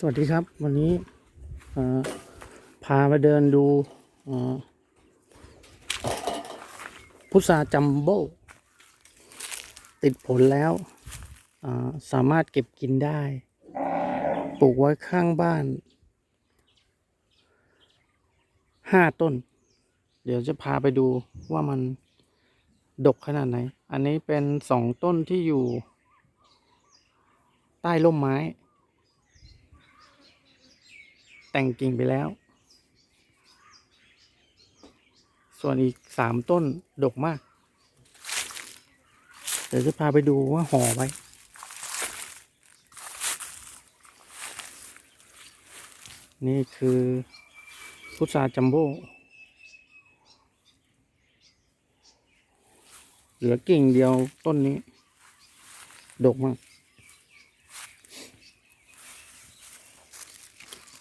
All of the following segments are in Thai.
สวัสดีครับ วันนี้พามาเดินดูพุทราจัมโบ้ติดผลแล้วสามารถเก็บกินได้ ปลูกไว้ข้างบ้านห้าต้น เดี๋ยวจะพาไปดูว่ามันดกขนาดไหน อันนี้เป็นสองต้นที่อยู่ ใต้ร่มไม้ แต่งกิ่งไปแล้ว ส่วนอีกสามต้น ดกมาก เดี๋ยวจะพาไปดูว่าห่อไว้นี่คือพุทราจัมโบ้เหลือกิ่งเดียวต้นนี้ ดกมาก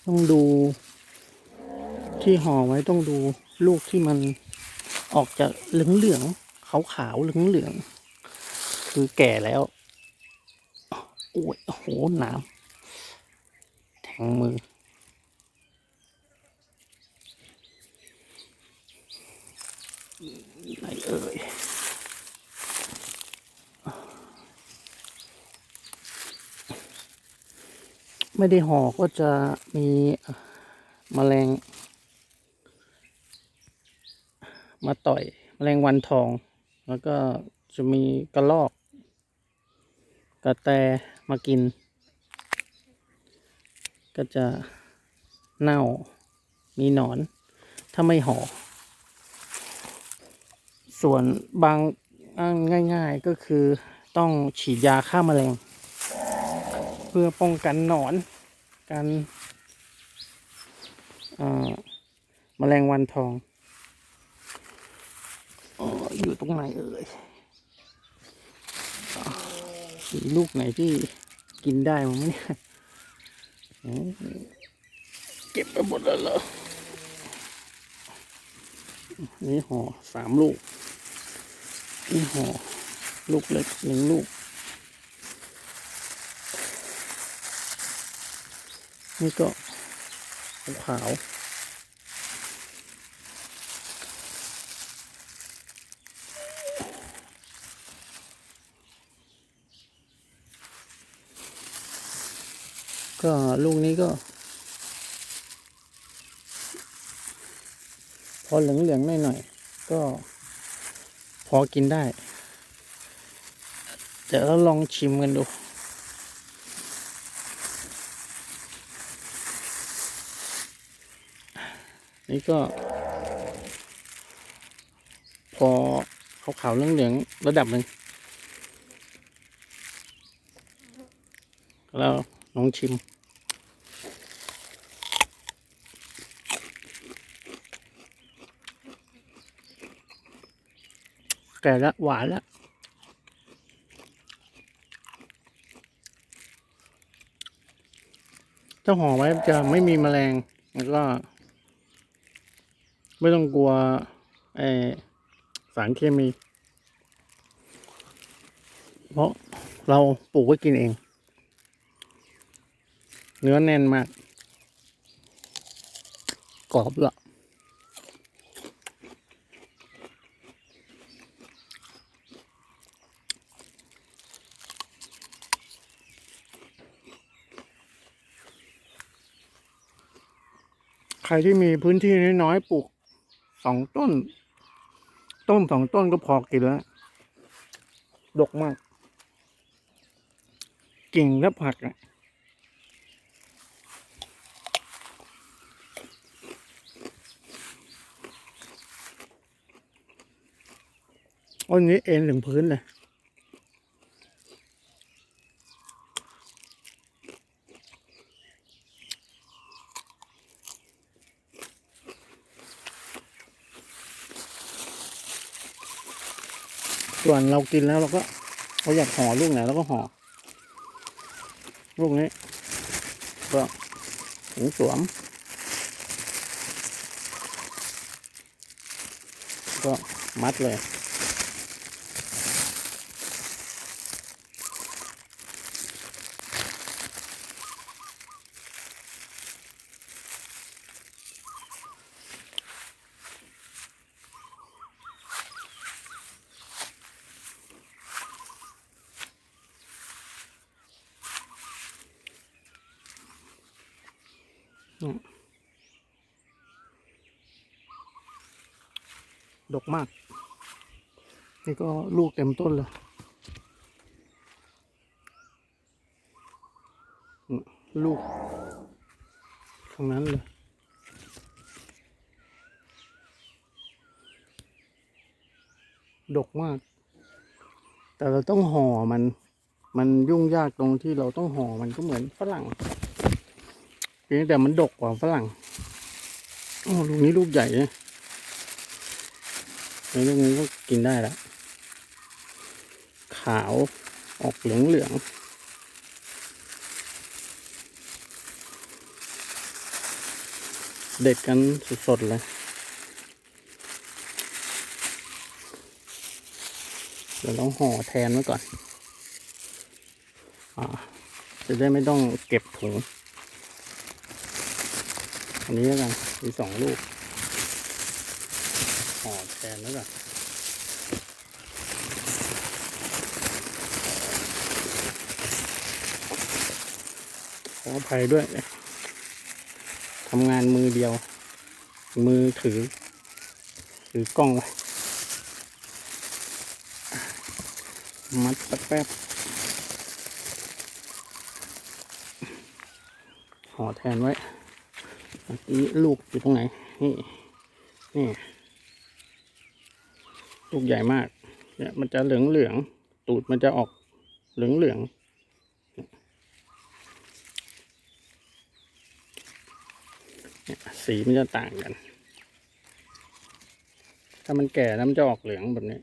ต้องดู ที่ห่อไว้ต้องดูลูกที่มันออกจากเหลืองเหลืองขาวขาวเหลืองเหลืองๆคือแก่แล้ว โอ้ยโอ้โหหนามแทงมือไหนเอ่ย ไม่ได้ห่อก็จะมีแมลง มาต่อยแมลงวันทอง แล้วก็จะมีกระรอกกระแตมากิน ก็จะเน่ามีหนอน ถ้าไม่ห่อ ส่วนบางง่าย ๆก็คือต้องฉีดยาฆ่าแมลง เพื่อป้องกันหนอน การเอ่อแมลงวันทองออยู่ตรงไหนเอ่ยอ่ามีลูกไหนที่กินได้มั้งเนี่ยเก็บไปหมดแล้วเหรอนี่ห่อสามลูก นี่ห่อลูกเล็กหนึ่งลูก นี่ก็ขาวก็ลูกนี้ก็ พอเหลืองๆหน่อยๆก็ พอกินได้ เดี๋ยวเราลองชิมกันดู นี่ก็ พอขาวๆเหลืองๆระดับหนึ่งแล้วลองชิม แก่ละหวานละถ้าห่อไว้จะไม่มีแมลงแล้วก็ ไม่ต้องกลัวไอสารเคมี เพราะเราปลูกไว้กินเอง เนื้อแน่นมาก กรอบละใครที่มีพื้นที่น้อยๆปลูก สองต้น ต้นสองต้นก็พอกินแล้วดกมาก กิ่งและผักอะอันนี้เอ็นถึงพื้นเลย ส่วนเรากินแล้วเราก็เราอยากห่อลูกไหนเราก็ห่อลูกนี้ ก็ถุงสวม ก็มัดเลย ดกมาก นี่ก็ลูกเต็มต้นเลยลูกทั้งนั้นเลยดกมาก แต่เราต้องห่อมัน มันยุ่งยากตรงที่เราต้องห่อมันก็เหมือนฝรั่ง เพียงแต่มันดกกว่าฝรั่งโอ้ลูกนี้ลูกใหญ่เนี่ยลูกนี้ก็กินได้แล้วขาวออกเหลืองเหลืองเด็ดกันสดๆเลยเดี๋ยวต้องห่อแทนไว้ก่อน อ่า จะได้ไม่ต้องเก็บถุง อันนี้แล้วกันมีสองลูกห่อแทนแล้วกันขออภัยด้วยทำงานมือเดียว มือถือ ถือกล้องไว้มัดสักแป๊บห่อแทนไว้ เมื่อกี้ลูกอยู่ตรงไหน นี่ นี่ ลูกใหญ่มาก เนี่ย มันจะเหลืองเหลือง ตูดมันจะออกเหลืองเหลืองเนี่ยสีมันจะต่างกัน ถ้ามันแก่แล้วมันจะออกเหลืองแบบนี้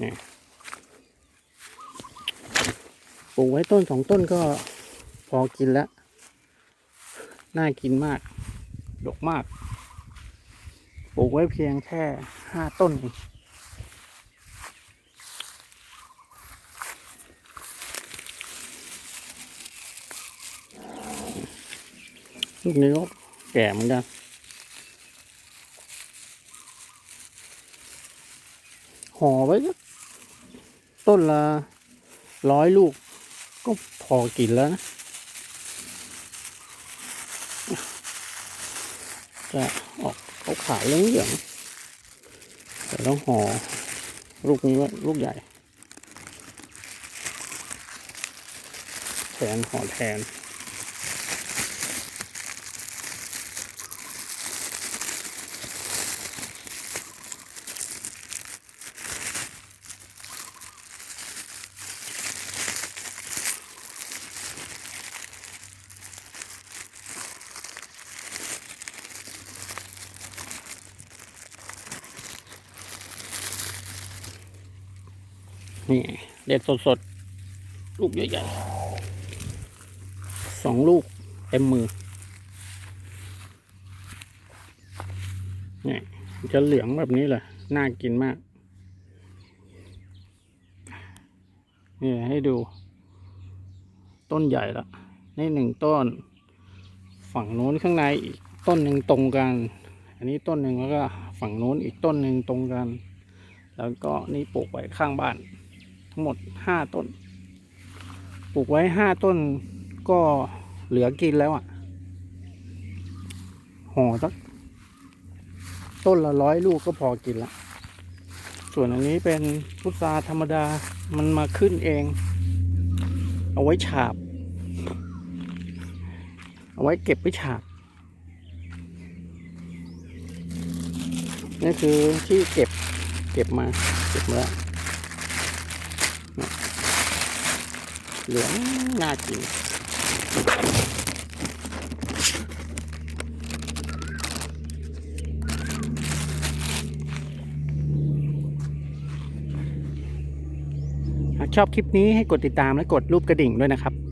เนี่ยป ลูกไว้ต้นสองต้นก็พอกินแล้ว น่ากินมาก ดกมาก ปลูกไว้เพียงแค่ห้าต้น ลูกนี้ก็แก่เหมือนกันห่อไว้ต้นละร้อยลูก ก็พอกินแล้วนะจะออกเขาวเหลืองๆแต่ต้องห่อลูกนี้ว่าลูกใหญ่ แทนห่อแทน นี่เด็ดสดๆ ลูกใหญ่ๆสองลูกเต็มมือนี่จะเหลืองแบบนี้เลยน่ากินมาก นี่ให้ดู ต้นใหญ่ละนี่หนึ่งต้น ฝั่งโน้นข้างในอีกต้นหนึ่งตรงกัน อันนี้ต้นหนึ่งแล้วก็ฝั่งโน้นอีกต้นหนึ่งตรงกัน แล้วก็นี่ปลูกไว้ข้างบ้าน ทั้งหมดห้าต้น ปลูกไว้ห้าต้นก็เหลือกินแล้วอะ ห่อสัก ต้นละร้อยลูกก็พอกินละ ส่วนอันนี้เป็นพุทราธรรมดามันมาขึ้นเอง เอาไว้ฉาบ เอาไว้เก็บไว้ฉาบนี่คือที่เก็บ เก็บมา เก็บมาแล้ว เหลืองน่ากินหาชอบคลิปนี้ให้กดติดตามและกดรูปกระดิ่งด้วยนะครับ